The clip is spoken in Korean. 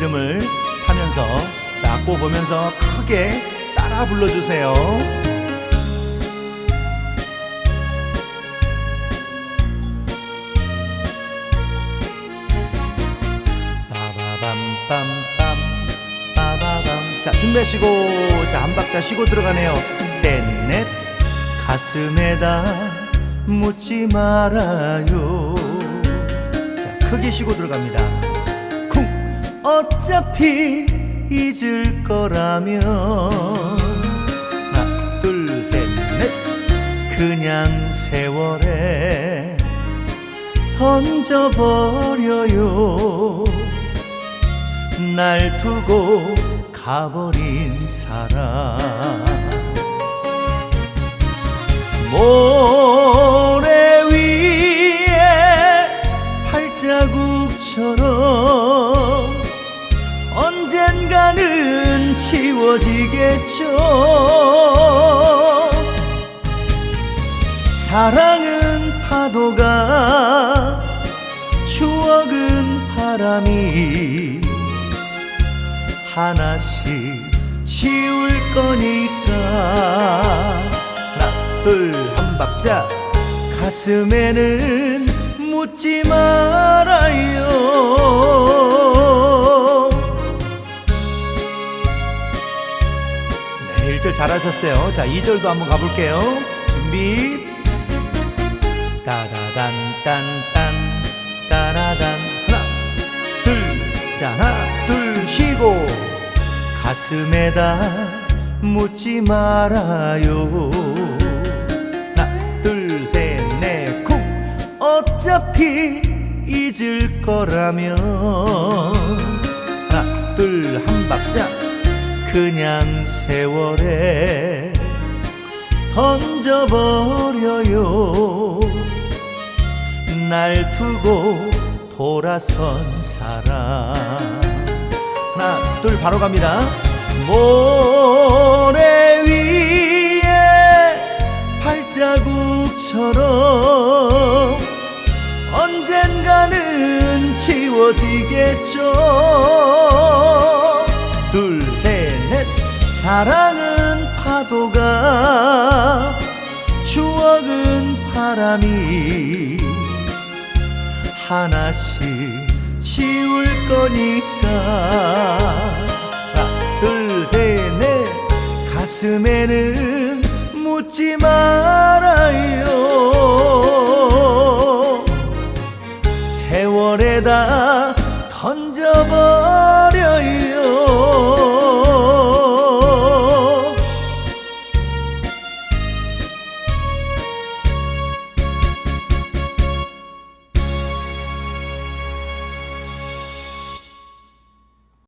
보면서 자 악보 보면서 크게 따라 불러주세요. 자 준비하시고 자 한 박자 쉬고 들어가네요. 셋넷. 가슴에다 묻지 말아요. 자 크게 쉬고 들어갑니다. 쿵 어차피 잊을 거라면. 하나 둘 셋 넷. 그냥 세월에 던져버려요. 날 두고 가버린 사람. 모 사랑은 파도가 추억은 바람이 하나씩 지울 거니까. 하나 둘한 박자. 가슴에는 묻지 말아요 네 1절 잘하셨어요. 자 2절도 한번 가볼게요. 준비. 따라단 딴 딴. 따라단. 하나 둘 자 하나 둘 쉬고. 가슴에다 묻지 말아요. 하나 둘 셋 넷 쿵. 어차피 잊을 거라면. 하나 둘 한 박자 그냥 세월에 던져버려요. 날 두고 돌아선 사람. 하나 둘 바로 갑니다. 모래 위에 발자국처럼 언젠가는 지워지겠죠 사랑은 파도가 추억은 바람이 하나씩 지울 거니까. 하나 둘셋넷. 가슴에는 묻지 말아요. 세월에다